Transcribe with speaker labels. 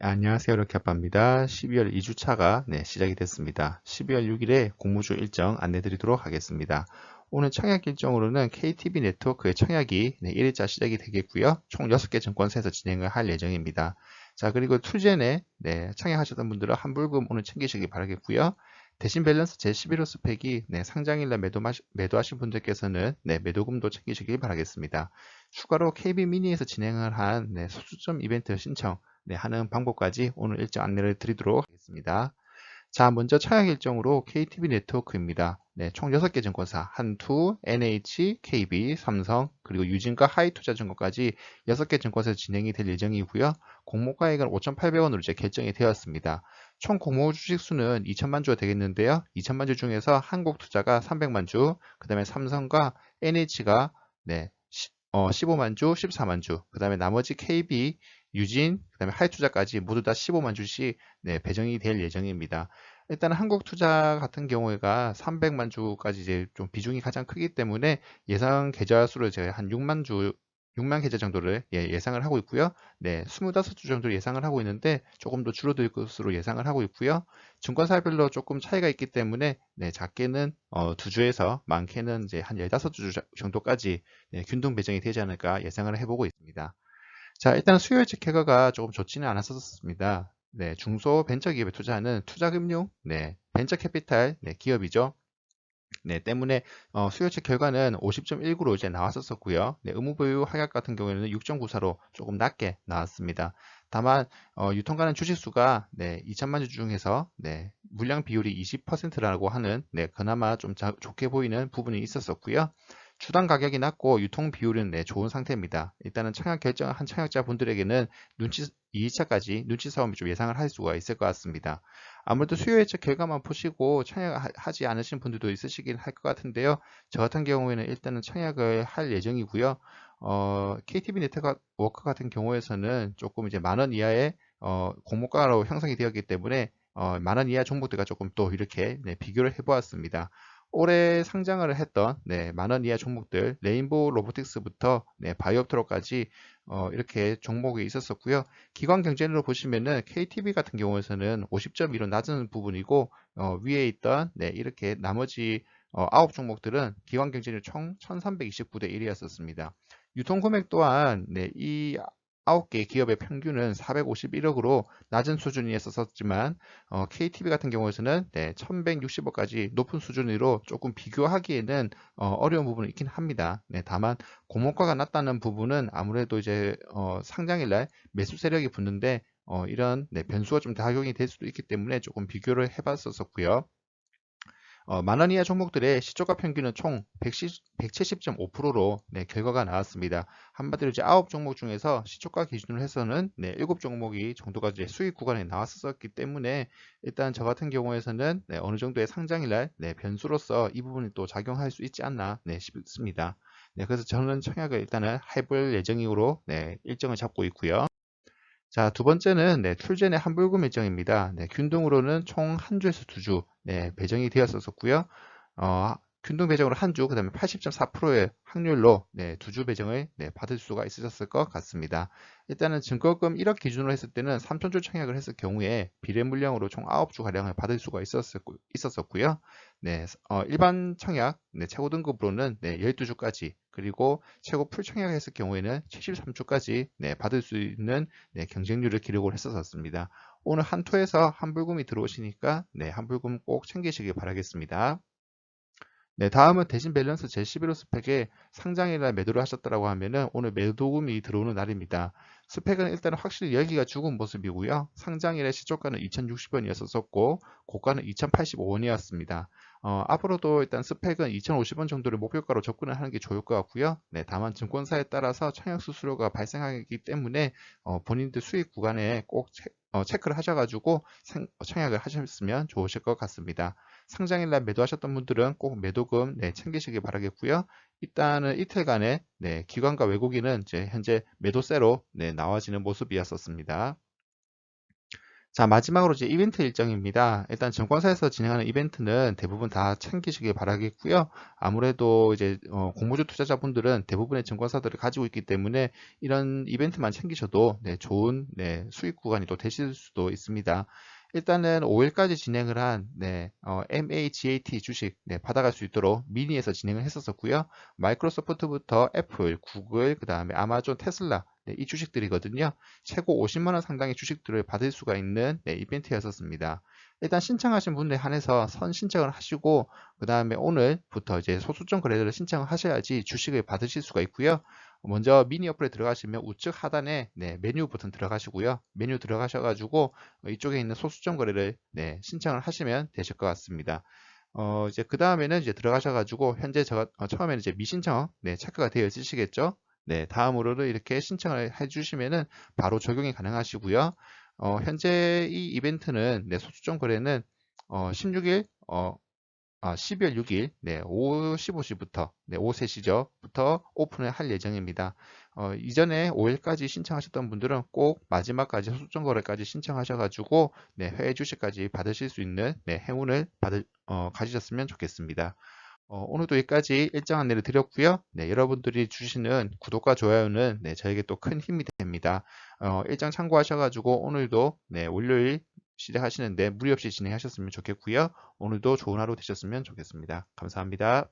Speaker 1: 안녕하세요. 이렇게 아빠입니다. 12월 2주차가 네, 시작이 됐습니다. 12월 6일에 공무주 일정 안내 드리도록 하겠습니다. 오늘 청약 일정으로는 KTB 네트워크의 청약이 네, 1일자 시작이 되겠고요. 총 6개 증권사에서 진행을 할 예정입니다. 자 그리고 투젠에 네, 청약하셨던 분들은 환불금 오늘 챙기시기 바라겠고요. 대신 밸런스 제11호 스펙이 네, 상장일날 매도, 매도하신 분들께서는 네, 매도금도 챙기시길 바라겠습니다. 추가로 KB 미니에서 진행을 한 네, 소수점 이벤트 신청 네, 하는 방법까지 오늘 일정 안내를 드리도록 하겠습니다. 자, 먼저 청약 일정으로 KTB 네트워크입니다. 네, 총 6개 증권사, 한투, NH, KB, 삼성, 그리고 유진과 하이투자증권까지 6개 증권사에서 진행이 될 예정이고요. 공모가액은 5,800원으로 이제 결정이 되었습니다. 총 공모 주식 수는 2천만 주가 되겠는데요. 2천만 주 중에서 한국투자가 300만 주, 그 다음에 삼성과 NH가 네, 어, 15만 주, 14만 주, 그 다음에 나머지 KB, 유진, 그 다음에 하이투자까지 모두 다 15만 주씩 네, 배정이 될 예정입니다. 일단 한국 투자 같은 경우가 300만 주까지 이제 좀 비중이 가장 크기 때문에 예상 계좌 수를 제가 한 6만 주 6만 계좌 정도를 예, 상을 하고 있고요. 네, 25주 정도를 예상을 하고 있는데 조금 더 줄어들 것으로 예상을 하고 있고요. 증권사별로 조금 차이가 있기 때문에 네, 작게는 어, 두 주에서 많게는 이제 한 15주 정도까지 네, 균등 배정이 되지 않을까 예상을 해보고 있습니다. 자, 일단 수요일책 결과가 조금 좋지는 않았었습니다. 네, 중소 벤처 기업에 투자하는 투자금융, 네, 벤처 캐피탈 네, 기업이죠. 네, 때문에 어, 수요책 결과는 50.19로 이제 나왔었고요. 네, 의무보유 하약 같은 경우에는 6.94로 조금 낮게 나왔습니다. 다만 어, 유통가는 주식수가 네, 2천만 주 중에서 네, 물량 비율이 20%라고 하는 네, 그나마 좀 자, 좋게 보이는 부분이 있었었고요. 주당 가격이 낮고 유통 비율은 네, 좋은 상태입니다. 일단은 청약 결정한 청약자 분들에게는 눈치 2차까지 눈치 싸움이 좀 예상을 할 수가 있을 것 같습니다. 아무래도 수요 예측 결과만 보시고 청약하지 않으신 분들도 있으시긴 할 것 같은데요. 저 같은 경우에는 일단은 청약을 할 예정이고요. 어, KTB 네트워크 같은 경우에서는 조금 이제 만 원 이하의 어, 공모가로 형성이 되었기 때문에 어, 만원 이하 종목들과 조금 또 이렇게 네, 비교를 해보았습니다. 올해 상장을 했던 네, 만원 이하 종목들 레인보우 로보틱스부터 네, 바이오프로까지 어, 이렇게 종목이 있었었고요. 기관 경쟁으로 보시면은 KTB 같은 경우에서는 50.1로 낮은 부분이고 어, 위에 있던 네, 이렇게 나머지 어, 9 종목들은 기관 경쟁률 총 1329대 1이었었습니다. 유통 금액 또한 네, 이 9개 기업의 평균은 451억으로 낮은 수준이었었지만 어, KTB 같은 경우에는 네, 1160억까지 높은 수준으로 조금 비교하기에는 어, 려운 부분이 있긴 합니다. 네, 다만 공모가가 낮다는 부분은 아무래도 이제 어, 상장일날 매수 세력이 붙는데 어, 이런 네, 변수가 좀 작용이 될 수도 있기 때문에 조금 비교를 해봤었고요. 어, 만원 이하 종목들의 시초가 평균은 총 170.5%로 네, 결과가 나왔습니다. 한마디로 이제 9종목 중에서 시초가 기준으로 해서는 네, 7종목이 정도가 이제 수익 구간에 나왔었기 때문에 일단 저 같은 경우에서는 네, 어느 정도의 상장일날 네, 변수로서 이 부분이 또 작용할 수 있지 않나 네, 싶습니다. 네, 그래서 저는 청약을 일단은 해볼 예정으로 네, 일정을 잡고 있고요. 자, 두 번째는 네, 출전의 환불금 일정입니다. 네, 균등으로는 총 한 주에서 두 주 네, 배정이 되었었고요. 어, 균등 배정으로 한 주, 그 다음에 80.4%의 확률로 네, 두 주 배정을 네, 받을 수가 있으셨을 것 같습니다. 일단은 증거금 1억 기준으로 했을 때는 3천주 청약을 했을 경우에 비례 물량으로 총 9주 가량을 받을 수가 있었었고, 있었었고요. 네, 어, 일반 청약 네, 최고 등급으로는 네, 12주까지 그리고 최고 풀 청약을 했을 경우에는 73주까지 네, 받을 수 있는 네, 경쟁률을 기록을 했었습니다. 오늘 한투에서 한불금이 들어오시니까 네, 한불금 꼭 챙기시길 바라겠습니다. 네, 다음은 대신 밸런스 제11호 스펙에 상장이나 매도를 하셨다고 하면은 오늘 매도금이 들어오는 날입니다. 스펙은 일단 확실히 열기가 죽은 모습이고요. 상장일의 시초가는 2060원이었었고 고가는 2085원이었습니다. 어, 앞으로도 일단 스펙은 2050원 정도를 목표가로 접근을 하는 게 좋을 것 같고요. 네, 다만 증권사에 따라서 청약 수수료가 발생하기 때문에 어, 본인들 수익 구간에 꼭 체, 어, 체크를 하셔가지고 생, 청약을 하셨으면 좋으실 것 같습니다. 상장일날 매도하셨던 분들은 꼭 매도금 네, 챙기시기 바라겠고요. 일단은 이틀간의 네, 기관과 외국인은 이제 현재 매도세로 네, 나와지는 모습이었었습니다. 자, 마지막으로 이제 이벤트 일정입니다. 일단 증권사에서 진행하는 이벤트는 대부분 다 챙기시길 바라겠고요. 아무래도 이제 어, 공모주 투자자분들은 대부분의 증권사들을 가지고 있기 때문에 이런 이벤트만 챙기셔도 네, 좋은 네, 수익 구간이 또 되실 수도 있습니다. 일단은 5일까지 진행을 한 네, 어, MAGAT 주식 네, 받아갈 수 있도록 미니에서 진행을 했었었고요. 마이크로소프트부터 애플, 구글, 그 다음에 아마존, 테슬라 네, 이 주식들이거든요. 최고 50만원 상당의 주식들을 받을 수가 있는 네, 이벤트였었습니다. 일단 신청하신 분에 한해서 선 신청을 하시고 그 다음에 오늘부터 이제 소수점 거래들을 신청을 하셔야지 주식을 받으실 수가 있고요. 먼저 미니 어플에 들어가시면 우측 하단에 네, 메뉴 버튼 들어가시고요. 메뉴 들어가셔가지고 이쪽에 있는 소수점 거래를 네, 신청을 하시면 되실 것 같습니다. 어, 이제 그 다음에는 이제 들어가셔가지고 현재 저 어, 처음에는 이제 미신청 네, 체크가 되어 있으시겠죠. 네, 다음으로는 이렇게 신청을 해주시면은 바로 적용이 가능하시고요. 어, 현재 이 이벤트는 네, 소수점 거래는 어, 16일 어, 아, 12월 6일 네, 오후 15시부터 네, 오후 3시죠. 부터 오픈을 할 예정입니다. 어, 이전에 5일까지 신청하셨던 분들은 꼭 마지막까지 소수점 거래까지 신청하셔가지고 네, 해외 주식까지 받으실 수 있는 네, 행운을 받을, 어, 가지셨으면 좋겠습니다. 어, 오늘도 여기까지 일정 안내를 드렸고요. 네, 여러분들이 주시는 구독과 좋아요는 네, 저에게 또 큰 힘이 됩니다. 어, 일정 참고하셔가지고 오늘도 네, 월요일 시작하시는데 무리 없이 진행하셨으면 좋겠고요. 오늘도 좋은 하루 되셨으면 좋겠습니다. 감사합니다.